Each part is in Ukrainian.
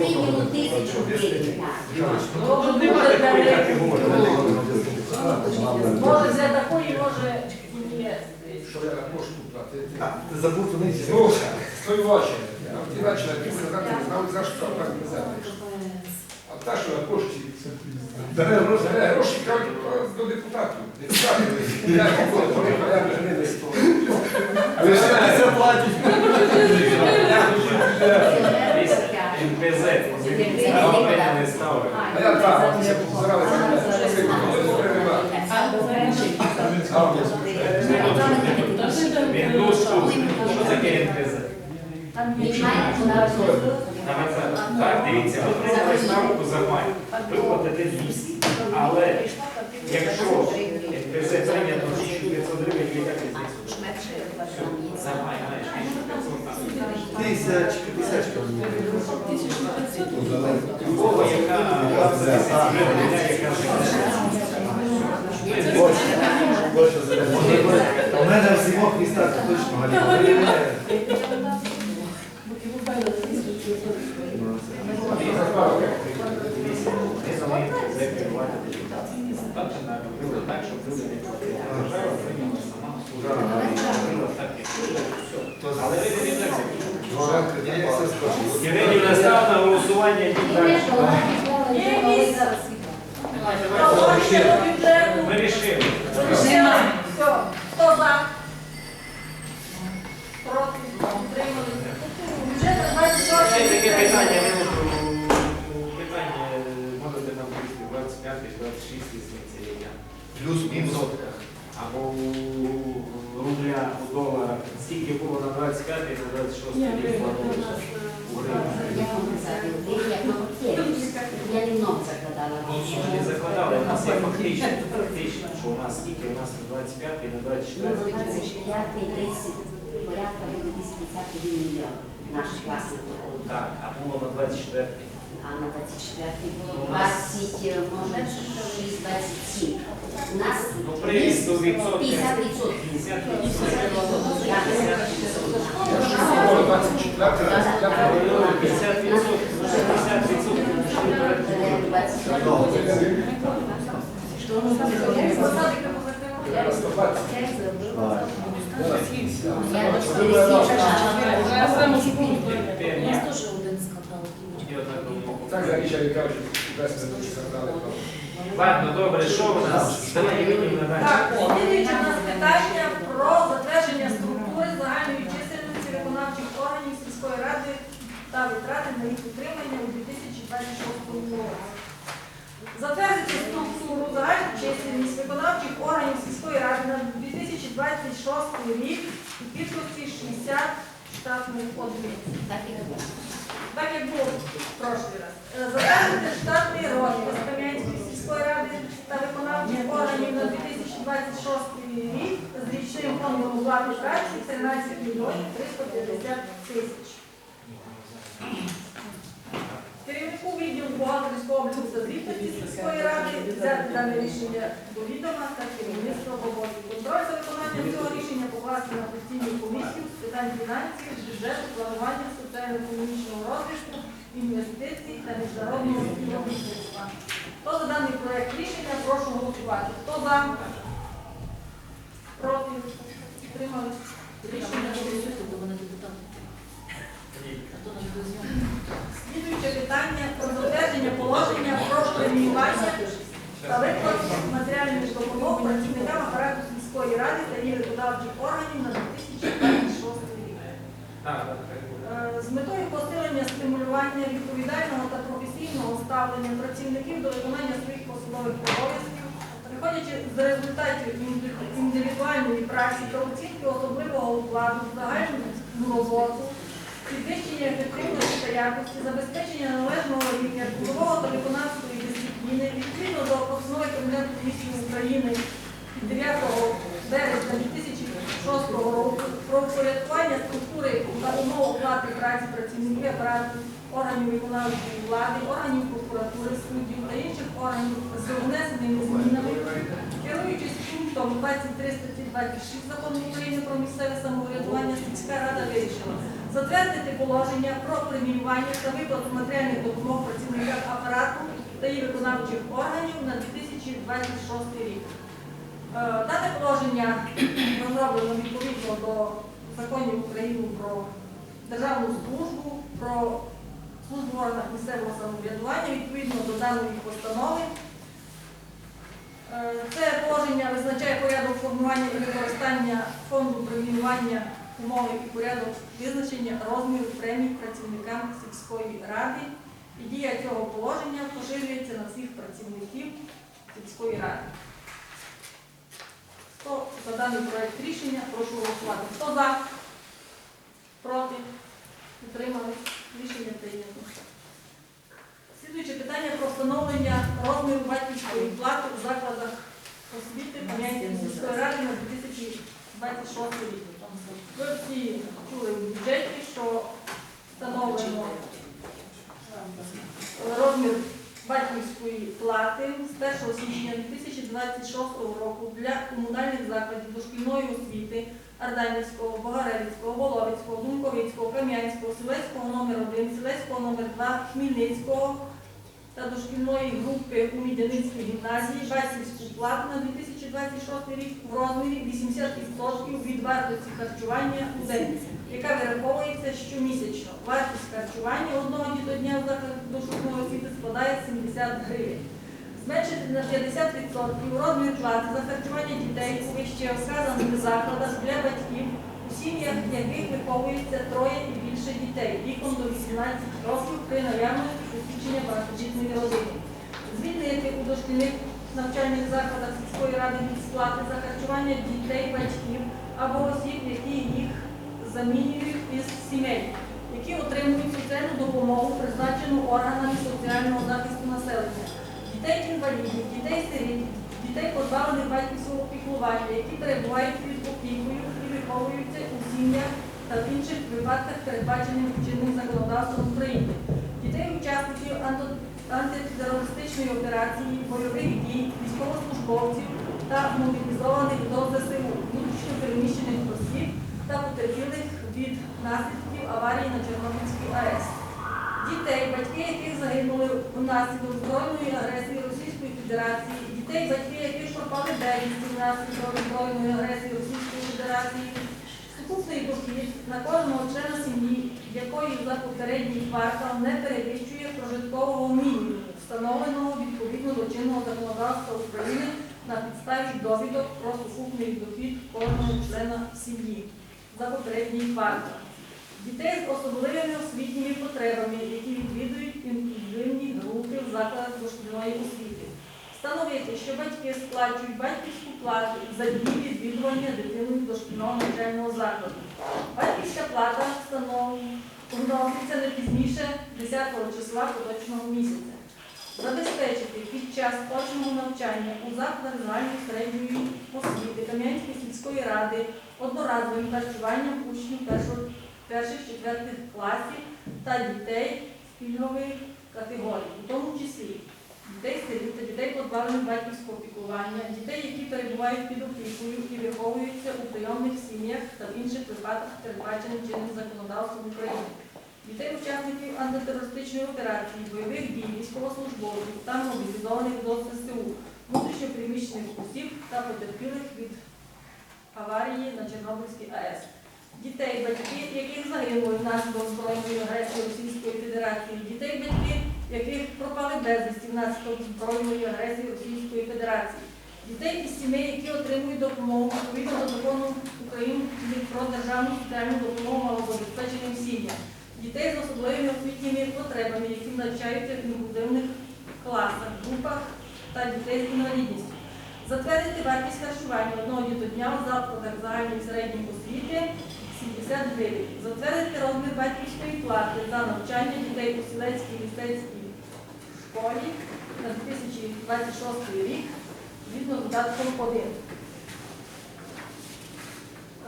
Мінімум тисячу гривень. так. Може для такої може ні. Що я можу платити? Ти забув, що Ну, стою очі. Ті речі, які сказати, не за що так не знаєш. А та, що на пошті Бере до депутатів. Депутатів. Я не я вже не виступ. Ви ще не заплатить. Не ставили. А я так, вони позирали за. Що це буде перебивати? Мінуску, що таке НПЗ? Так, дивіться, ви прийняли ставку за май. Ви платите 200. Але якщо НПЗ прийнято 1500 гривень, ви як за май маєш 1500 Тисячка, тисячка. Любого, яка платить 10 гривень, яка живе. Більше зарядити. У мене в сімох містах точно. Так, щоб люди не платили. Держава прийняла сама. Зробила так, як було. Але ви не так. Я як все скажу. Євгеній настав на голосування і далі. Ми Плюс-мінус. відсотках. Або у рубля, у доларах. Скільки було на 25 і на 26 рік планується? У гривні. Я не много закладала. Ні, ми не закладали, у нас є фактично, фактично, що у нас скільки у нас на 25 і на 24. 25 30, порядка буде 80 мільйон наших власних доходів. Так, а було на 24. А на 24 було 20, може 6, 27. У нас Ну, приріст до відсотків. 50 відсотків. 50 Якщо було 24, 25, 50 відсотків. 50 відсотків. я 120. Так, я рішаю, кажуть, без мене сказали. Ладно, добре, що у нас? Давай відповідь на Так, далі. у нас питання про затвердження структури загальної чисельності виконавчих органів сільської ради та витрати на їх утримання у 2026 році. Затвердити структуру загальну чисельність виконавчих органів сільської ради на 2026 рік у кількості 60 штатних одиниць. Так як було в прошлий раз. Е, Затвердити штатний розпис 2026 рік з річним фондом оплати праці 13 мільйонів 350 тисяч. Керівнику відділу бухгалтерського обліку та звітності сільської ради взяти дане рішення до відома та керівництво роботи. Контроль за виконанням цього рішення покласти на постійну комісію з питань фінансів, бюджету, планування соціально-економічного розвитку, інвестицій та міжнародного співробітництва. Хто за даний проект рішення, прошу голосувати. Хто за? Проти? Підтримали? Рішення прийнято. Слідуюче питання про затвердження положення про преміювання та виплат матеріальних допомог працівникам апарату сільської ради та її виконавчих органів на 2026 рік. Е, З метою посилення стимулювання відповідального та професійного ставлення працівників до виконання своїх посадових обов'язків, виходячи з результатів індивідуальної праці та оцінки особливого вкладу в загальну роботу, підвищення ефективності та якості, забезпечення належного рівня трудового та виконавської дисципліни відповідно до постанови Кабінету комісії України 9 березня 2006 року про упорядкування структури та умов оплати праці працівників апарату органів виконавчої влади, органів прокуратури, суддів та інших органів з внесеними змінами, керуючись пунктом 23 статті 26 закону України про місцеве самоврядування сільська рада вирішила затвердити положення про преміювання та виплату матеріальних допомог працівникам апарату та її виконавчих органів на 2026 рік. Е, Дане положення розроблено відповідно до законів України про державну службу, про службу органах місцевого самоврядування відповідно до даної постанови. Е, Це положення визначає порядок формування і використання фонду преміювання умови і порядок визначення розміру премій працівникам сільської ради. І дія цього положення поширюється на всіх працівників сільської ради. Хто за даний проект рішення, прошу голосувати. Хто за? Проти? Утримали? Рішення прийнято. Слідуюче питання про встановлення розміру батьківської плати у закладах освіти Кам'янської ради на 2026 рік. Ви всі чули в бюджеті, що встановлено е, розмір батьківської плати з 1 січня 2026 року для комунальних закладів дошкільної освіти Арданівського, Богаревицького, Воловицького, Дунковицького, Кам'янського, Селецького номер 1 Селецького номер 2 Хмельницького та дошкільної групи у Мідяницькій гімназії батьківську плату на 2026 рік в розмірі 80% від вартості харчування у день, яка вираховується щомісячно. Вартість харчування одного дітодня в закладі дошкільної освіти складає 70 гривень. Зменшити на 50% розмір плати за харчування дітей у вище вказаних закладах для батьків. У сім'ях, яких виховується троє і більше дітей. Віком до 18 років при наявності посвідчення багатодітної родини. Звільнити у дошкільних навчальних закладах сільської ради від сплати за харчування дітей, батьків або осіб, які їх замінюють із сімей, які отримують соціальну допомогу, призначену органами соціального захисту населення. Дітей інвалідів, дітей сиріт, дітей позбавлених батьківського піклування, які перебувають під опікою і виховуються у сім'ях та в інших випадках, передбачених чинним законодавством України, дітей учасників антитерористичної операції, бойових дій, військовослужбовців та мобілізованих до ЗСУ, внутрішньо переміщених осіб та потерпілих від наслідків аварії на Чорнобильській АЕС дітей, батьки яких загинули внаслідок збройної агресії Російської Федерації, дітей, батьки яких пропали безвісті внаслідок збройної агресії Російської Федерації, сукупний дохід на кожного члена сім'ї, якої за попередній квартал не перевищує прожиткового мінімуму, встановленого відповідно до чинного законодавства України на підставі довідок про сукупний дохід кожного члена сім'ї за попередній квартал дітей з особливими освітніми потребами, які відвідують інклюзивні групи в закладах дошкільної освіти. Встановити, що батьки сплачують батьківську плату за дні відвідування дитиною дошкільного навчального закладу. Батьківська плата встановлюється не пізніше 10 числа поточного місяця. Забезпечити під час очного навчання у закладах загальної середньої освіти Кам'янської сільської ради одноразовим харчуванням учнів перших четвертих класів та дітей пільгових категорій, у тому числі дітей сиріт дітей позбавлених батьківського піклування, дітей, які перебувають під опікою і виховуються у прийомних сім'ях та в інших випадках, передбачених чинним законодавством України. Дітей учасників антитерористичної операції, бойових дій, військовослужбовців та мобілізованих до ЗСУ, внутрішньо приміщених осіб та потерпілих від аварії на Чорнобильській АЕС. Дітей, батьки, яких загинули внаслідок збройної агресії Російської Федерації, дітей, батьки, яких пропали безвісті внаслідок збройної агресії Російської Федерації, дітей із сімей, які отримують допомогу відповідно до закону України про державну соціальну допомогу малозабезпеченим сім'ям, дітей з особливими освітніми потребами, які навчаються в інклюзивних класах, групах та дітей з інвалідністю. Затвердити вартість харчування одного дітодня у закладах загальної середньої освіти 70. Затвердити розмір батьківської плати за навчання дітей у Сілецькій мистецькій школі на 2026 рік згідно з додатком 1.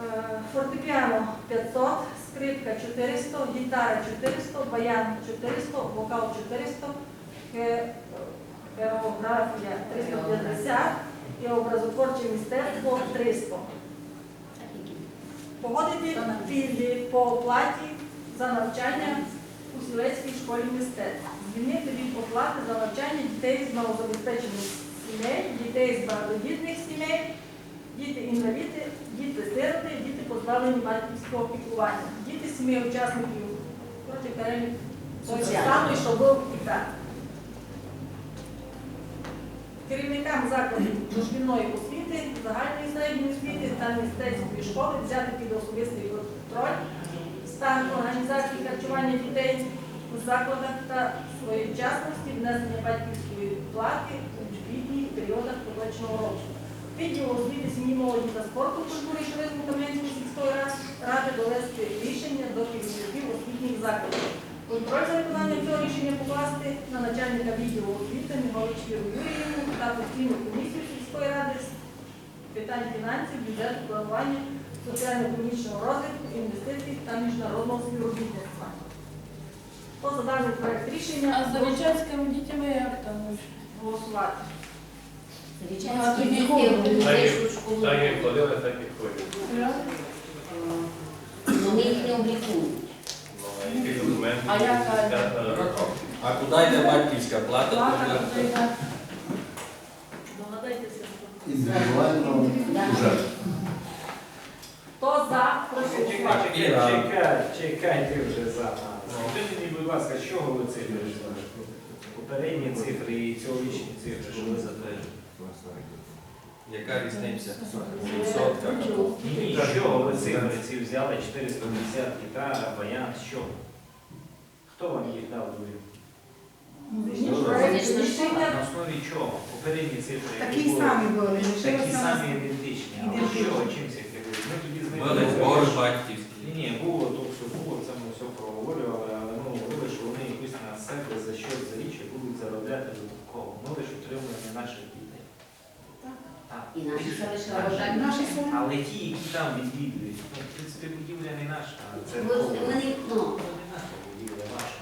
Е, Фортепіано 500, скрипка 400, гітара 400, баян 400, вокал 400, хе- хореографія 350, і образотворче мистецтво 300. Погодити пільги по оплаті за навчання у Сілецькій школі мистецтв. Звільнити від оплати за навчання дітей з малозабезпечених сімей, дітей з багатодітних сімей, діти інваліди, діти сироти, діти позбавлені батьківського піклування, діти сімей учасників проти перелік той же що був і так. Керівникам закладів дошкільної освіти, загальної середньої освіти та мистецької школи взяти під особистий контроль стан організації харчування дітей у закладах та своєчасності внесення батьківської плати у літніх періодах поточного року. Відділ освіти сім'ї молоді та спорту, культури і туризму Кам'янської сільської ра- ради довести рішення до керівників освітніх закладів. Контроль за виконанням цього рішення покласти на начальника відділу освіти Мігович Віру та постійну комісію питань фінансів, бюджету, планування, соціально-економічного розвитку, інвестицій та міжнародного співробітництва. Хто за даний проект рішення А з завічанськими дітьми як там? голосувати? Зарічанські діти в школу. Так як ходили, так і ходять. Вони їх не облікують. Ну, які документи, А яка? свята, А куди йде батьківська плата? То. Індивідуально вже. Хто за, прошу голосувати. Чекай, чекай, чекай, ти вже за нас. Скажи мені, будь ласка, з чого ви цифри взяли? Попередні цифри і цьогорічні цифри, що ви затвердили? Яка різниця? Відсотка. Ні, з чого ви цифри ці взяли 450 гітара, баян, з чого? Хто вам їх дав рішення На основі чого? Попередні цифри які Такі були? самі були, Такі самі ідентичні. А Ідентичні. що, чимся керують? Ми тоді з ними. Ні, ні, було то, було, це ми все проговорювали, але ну, говорили, що вони якусь на себе за що за річ будуть заробляти додатково. Ми лише отримуємо наших дітей. Так. І наші Наші. вважають. Наші села. Але ті, які там відвідують, ну, в принципі, будівля не наша, а це Вони, ну, не наша будівля, ваша.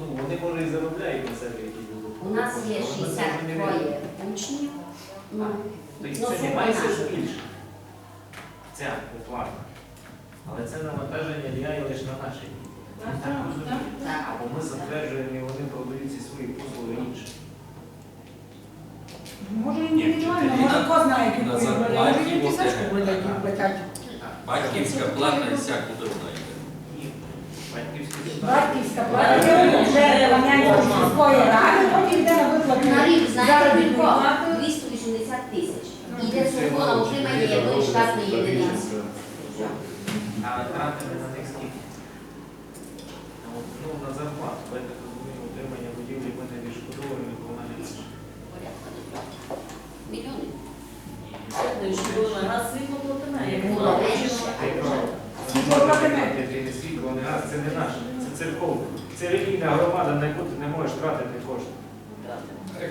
Ну, вони може і заробляють на себе якісь додаткові. у нас є кошти, але ми це вже не 63 учнів. Ну, Тобто це не більше. Ця оплата. Але це навантаження діє лише на наші діти. Так, розумієте? Так. Або ми затверджуємо, і вони продають ці свої послуги іншим. Може індивідуально, може хто знає, які На зарплаті Може і які. Батьківська плата і вся куди вона йде. І батьківські Батьківська плата вже Кам'янської сільської ради, потім йде на виплати На рік, знаєте, заробітної 280 тисяч. Іде сухо на утримання якої штатної єдиниці. А тратили на них скільки? Ну, Ну, на зарплату. Ви так розуміємо, утримання будівлі ми не відшкодовуємо, бо вона не наша. Порядка не. Мільйони. Прав. Світло світло, не це не наше, це церковна. Це релігійна громада, на яку ти не можеш тратити кошти.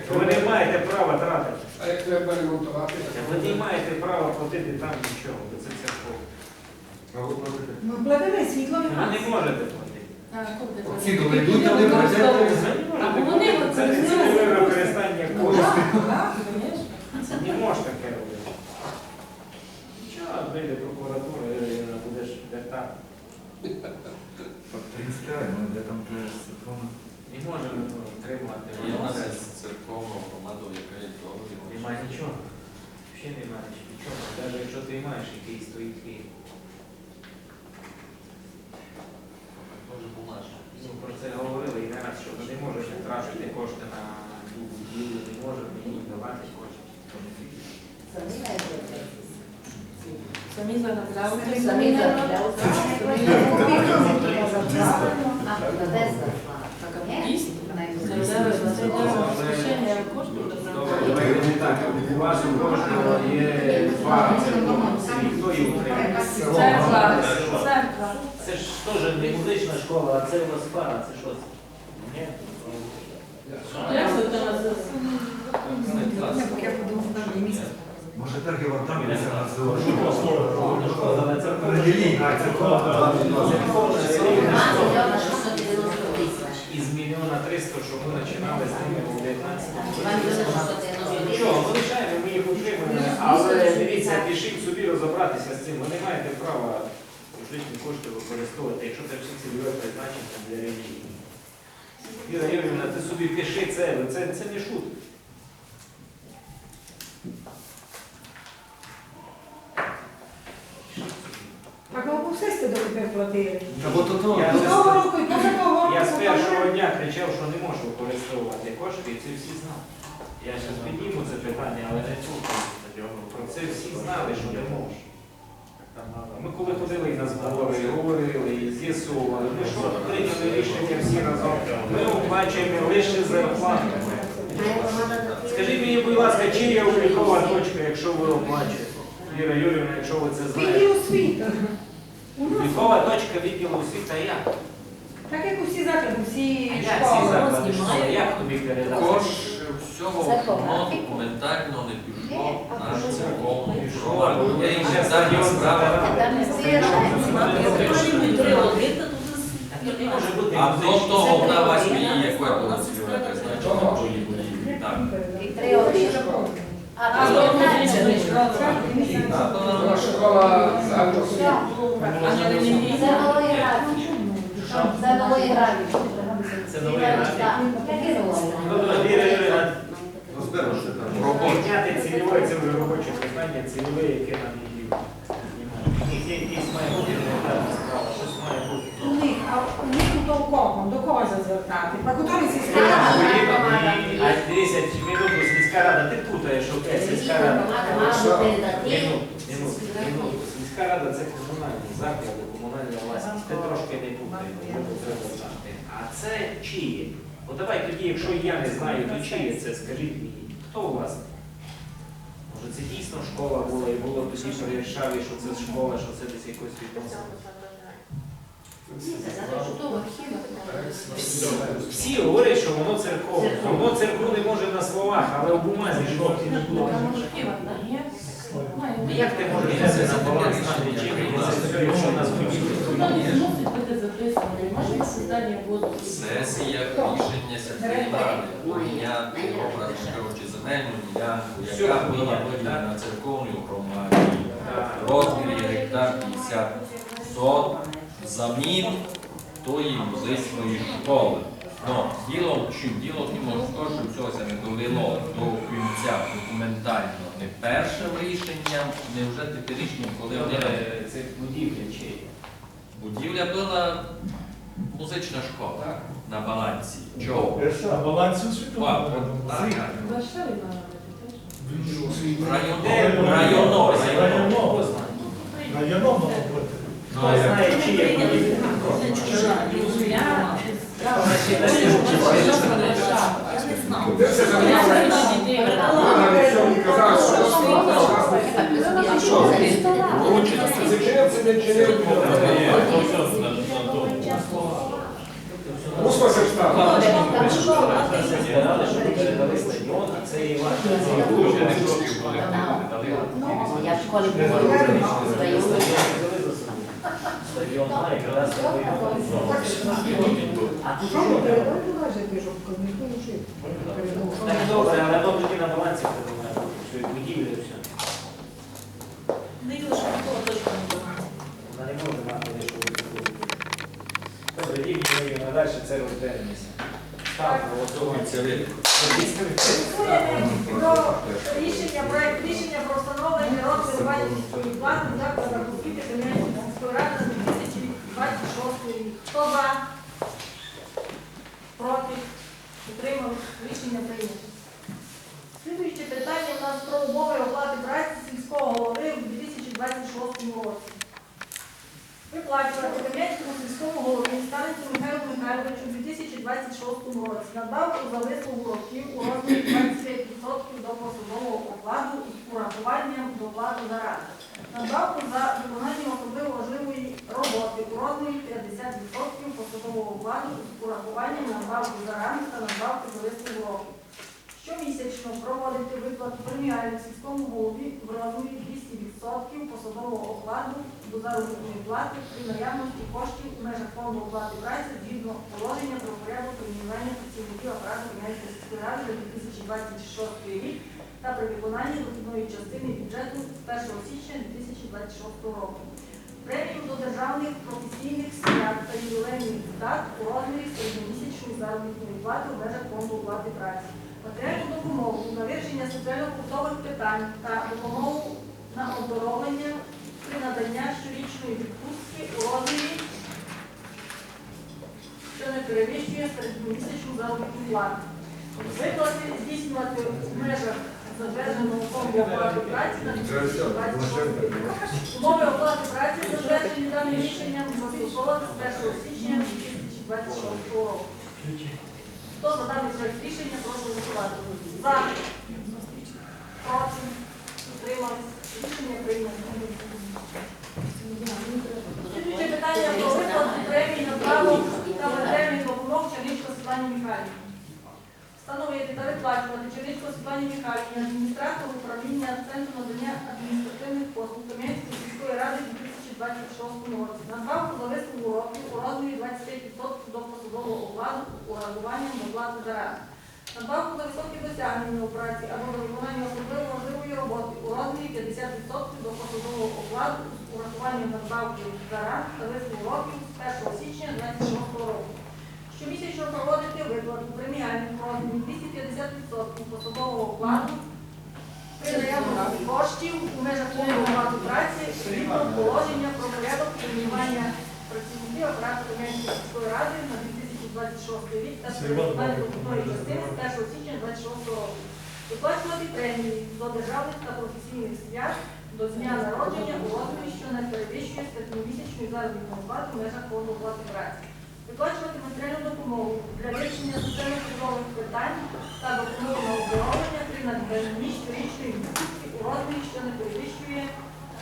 Ви не маєте права тратити. А як треба ремонтувати? Ви не маєте права платити там нічого, бо це церковна. Ну, платили світло від Ви не можете платити. Ці доведуть, але прийдете. Ви не можете. Це не цільове використання коштів. Не можеш таке робити. Нічого, вийде прокуратура, і будеш вертати. Принципіально, де там теж законно. Не можемо тримати. Є в нас церковна громада, яка є договір. Немає нічого. Взагалі немає нічого. Навіть якщо ти маєш якийсь стоїть Київ. Може бумажна. Ну, про це говорили і не раз, що ви не можете тратити кошти на ту будівлю, не можете їм давати кошти. Самі заробляли. Самі заробляли. А, на без зарплати. Так, а дійсно. Заробляли за це рішення коштів Добре, давайте не так. У кожного є два церковних селі. Хто їх утримує? Церква. Церква. Це ж теж не музична школа, а це у вас пара, це що це? Ні? Як це там Я подумав, на місяць. Може так і вам там і це називають. Релігійна, а церковна. Церковна А, релігійна школа. мільйона 690 тисяч. Із мільйона триста, що ми починали з ними у 19 Два мільйони 690 тисяч. Нічого, ми лишаємо, ми їх утримуємо, але дивіться, пишіть собі розібратися з цим. Ви не маєте права бюджетні кошти використовувати, якщо це все цільове призначення для релігії. Віра Юрівна, ти собі пиши це, це, це не шутка. Так ви все сте до тепер платили. Або то. Я До того року і поза того року. Я з першого дня кричав, що не можу використовувати кошти, і це всі знали. Я зараз підніму це питання, але не тут. Про це всі знали, що не можу. Ми коли ходили і на збори, говорили, і з'ясовували, ми що прийняли рішення всі разом. Ми оплачуємо лише зарплату. Скажіть мені, будь ласка, чи є облікова точка, якщо ви оплачуєте? Віра Юрівна, якщо ви це Відділ знаєте. освіти. У нас Облікова точка відділу освіти, а як? Так як усі заклади, всі як ці школи. заклади? Як тобі передати? Всього воно документально не пішло на церковну громаду. Я їм не задні справи. А до того вона восьмі яке було цільове призначення. Так. А Була школа загального освіти. Це новий графік. Це новий графік. Підняти цільове, це вже робоче питання, цільове, яке нам її знімає. Якісь має бути справа, щось має бути. У них, а у них у того до кого звертати? Тому сільська А рада. дивися, минуту сільська рада, ти путаєш, що це сільська рада. Минуту. Сільська рада це комунальні заклади, комунальна власність. Ти трошки не путаєш, треба знати. А це чиє? От давай тоді, якщо я не знаю, то чиє це, скажіть мені, хто власник? Може це дійсно школа була і було тоді перерішали, що це школа, що це десь якось відносимо. Всі, всі говорять, що воно церковне. Воно церкву не може на словах, але в бумазі жовті не було. Як ти можеш взяти на баланс знати, чим це все, нас будівлі? Сесія рішення сільської ради поміняти образно кажучи земельну ділянку, яка була виділена церковною громаді. розмірі гектар 50 сот взамін тої музичної школи. Ну, діло в чим? Діло в тому, що що цього це не довело до кінця документально не першим рішенням, не вже теперішнім, коли вони Це будівля чи будівля була музична школа на балансі. Чого? На балансі освіту. Районо. Районо мало бути. Хто знає, чи? 117. Я в. А чому передати щоб ніхто не жив? Добре, але на балансі що будівлі все. Так, голосуємо. Це ви. Про рішення, про встановлення розміру батьківської плати за закупівлі Кам'янської міської ради на 2026 рік. Хто за? Проти? Підтримали? Рішення прийнято. Слідуюче питання у нас про умови оплати праці сільського голови у 2026 році. Виплачувати Кам'янському сільському голові станеться Михайлу Михайловичу 2026 році надбавку за вислугу років у розмірі 25% до посадового окладу і урахуванням доплати за раду. Надбавку за виконання особливо важливої роботи у розмірі 50% посадового окладу з урахуванням надбавки за раду та надбавки за вислугу років. Щомісячно проводити виплату преміальних сільському голові в розмірі 200% посадового окладу до заробітної плати при наявності коштів у межах фонду оплати праці згідно положення про порядок преміювання працівників апарату Кам'янської сільської ради за 2026 рік та при виконанні дохідної частини бюджету з 1 січня 2026 року. Премію до державних професійних свят та ювілейних дат у розмірі середньомісячної заробітної плати у межах фонду оплати праці. Матеріальну допомогу на вирішення соціально-побутових питань та допомогу на оздоровлення при наданні щорічної відпустки у розмірі, що не перевищує середньомісячну заробітну плату. Виплати здійснювати в межах затвердженого фонду оплати праці на 2026 рік. Умови оплати праці затверджені даним рішенням застосовувати з 1 січня 2026 року. Хто за даний проект рішення, прошу голосувати. За. Проти. Утримались. Рішення прийнято. Слідуюче питання про виплату премії на право та матеріальних допомог Черничко Світлані Михайлівні. Встановити та виплачувати Черничко Світлані Михайлівні, адміністратору управління Центру надання адміністративних послуг Кам'янської сільської ради у 2026 році. Надбавку за вислугу років у розмірі 25% до посадового доплати за рад. Надбавку за високі досягнення у праці або за виконання особливо важливої роботи у розмірі 50% до посадового окладу з урахуванням надбавки рад та вислугу років з 1 січня 2026 року. Щомісячно проводити виплату преміальних розмірів 250% посадового окладу при наявності коштів у межах оплати праці згідно положення про порядок преміювання працівників апарату Кам'янської ради на 2026 рік та дохідної частини з 1 січня 2026 року. Виплачувати премії до державних та професійних свят до дня народження у розмірі, що не перевищує середньомісячної заробітної плати в межах фонду оплати праці. Виплачувати матеріальну допомогу для вирішення соціально-трудових питань та допомогу на оздоровлення при наданні щорічної відпустки у розмірі, що не перевищує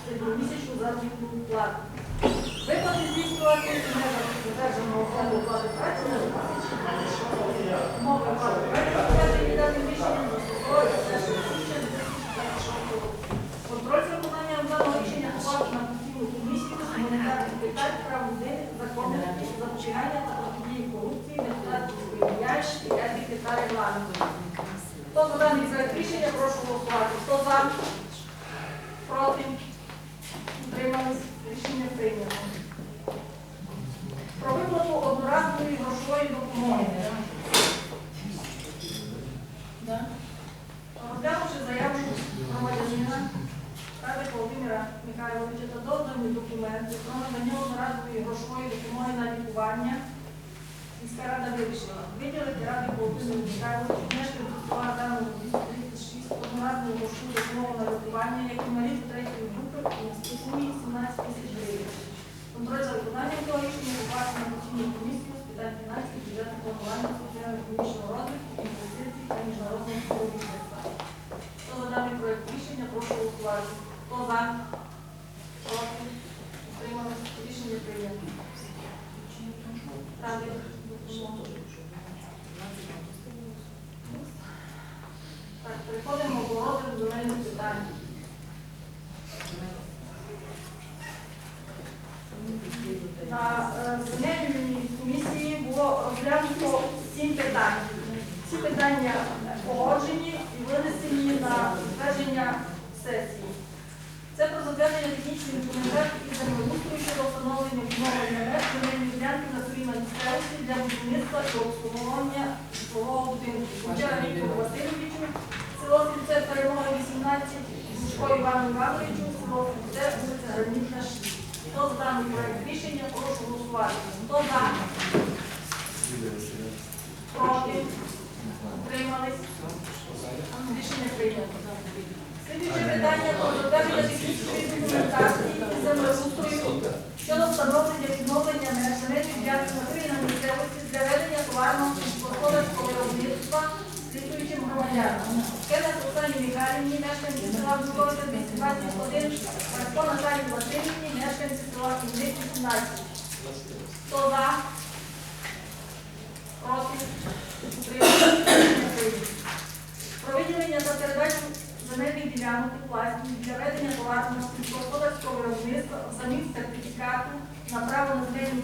середньомісячну заробітну плату. Виплати здійснювати в межах затвердженого фонду оплати праці на 2026 Умови оплати праці затверджені даним рішенням застосовуються з 1 січня 2026 року. Контроль за виконанням даного рішення поклав на постійну комісію з гуманітарних питань, прав людини, запобігання та протидії корупції, депутатської діяльності, етики та регламенту. Хто за даний проект рішення, прошу голосувати. Хто за? Проти? Утримались? Рішення прийнято. Про виплату одноразової грошової допомоги. Розглянувши заяву громадянина Ради Володимира Михайловича та додані документи про надання одноразової грошової допомоги на лікування, міська рада вирішила виділити Раді Володимиру Михайловичу мешканцю села Адамову 236 одноразову грошову допомогу на лікування, як інвалід третьої групи у сумі 17 тисяч гривень. Контроль за виконанням цього рішення покласти на постійну комісію з питань фінансів, бюджетного планування, соціально-економічного розвитку, інвестицій та міжнародного співробітництва. Хто за даний проект рішення, прошу голосувати. Хто за? Проти? Утрималися? Рішення. Так, переходимо до розгляду земельних питань. На земельній комісії було розглянуто сім питань. Ці питання погоджені і винесені на затвердження сесії. Це про затвердження технічної документації і землеустрою щодо встановлення відновлення меж земельної ділянки на на місцевості для будівництва і обслуговування житлового будинку. Кучера Віктору Васильовичу, село Сільце Перемога 18, Гушко Івану Івановичу, село Сільце, вулиця Гранітна 6. Хто за даний проект рішення, прошу голосувати. Хто за? Проти? Утримались? Рішення прийнято. Слідуюче питання про затвердження технічної документації землеустрою щодо встановлення відновлення меж земельних на для ведення товарного господарського виробництва слідуючим громадянам. Кенес Оксані Михайлівні, мешканці села Висковиця 221, Марко Наталії Васильівні, мешканці села Кіндик 18. Хто за? Проти? Утримались? Про виділення та передачу земельних ділянок у власність для ведення товарного сільськогосподарського виробництва взамін сертифікату на право на земельну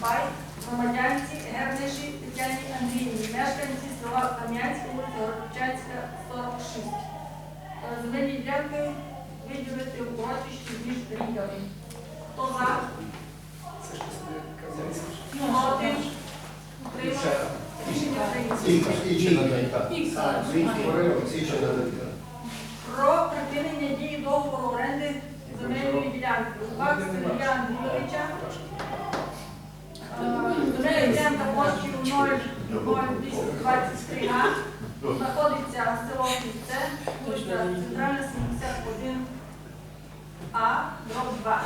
пай громадянці Гернеші Тетяні Андріївні, мешканці села Кам'янська, Горчанська, 46. Е, земельні ділянки виділити у коротіші між рівнями. Хто за? Проти? Ну, Утримався? Рішення прийнято. Ікс. Ікс. Ікс. Ікс. Ікс. Ікс. Ікс про припинення дії договору оренди земельної ділянки. Рубак Сергія Андрійовича. Земельна ділянка площею 00223 га. Знаходиться село Кільце, вулиця Центральна 71А, дроб 2.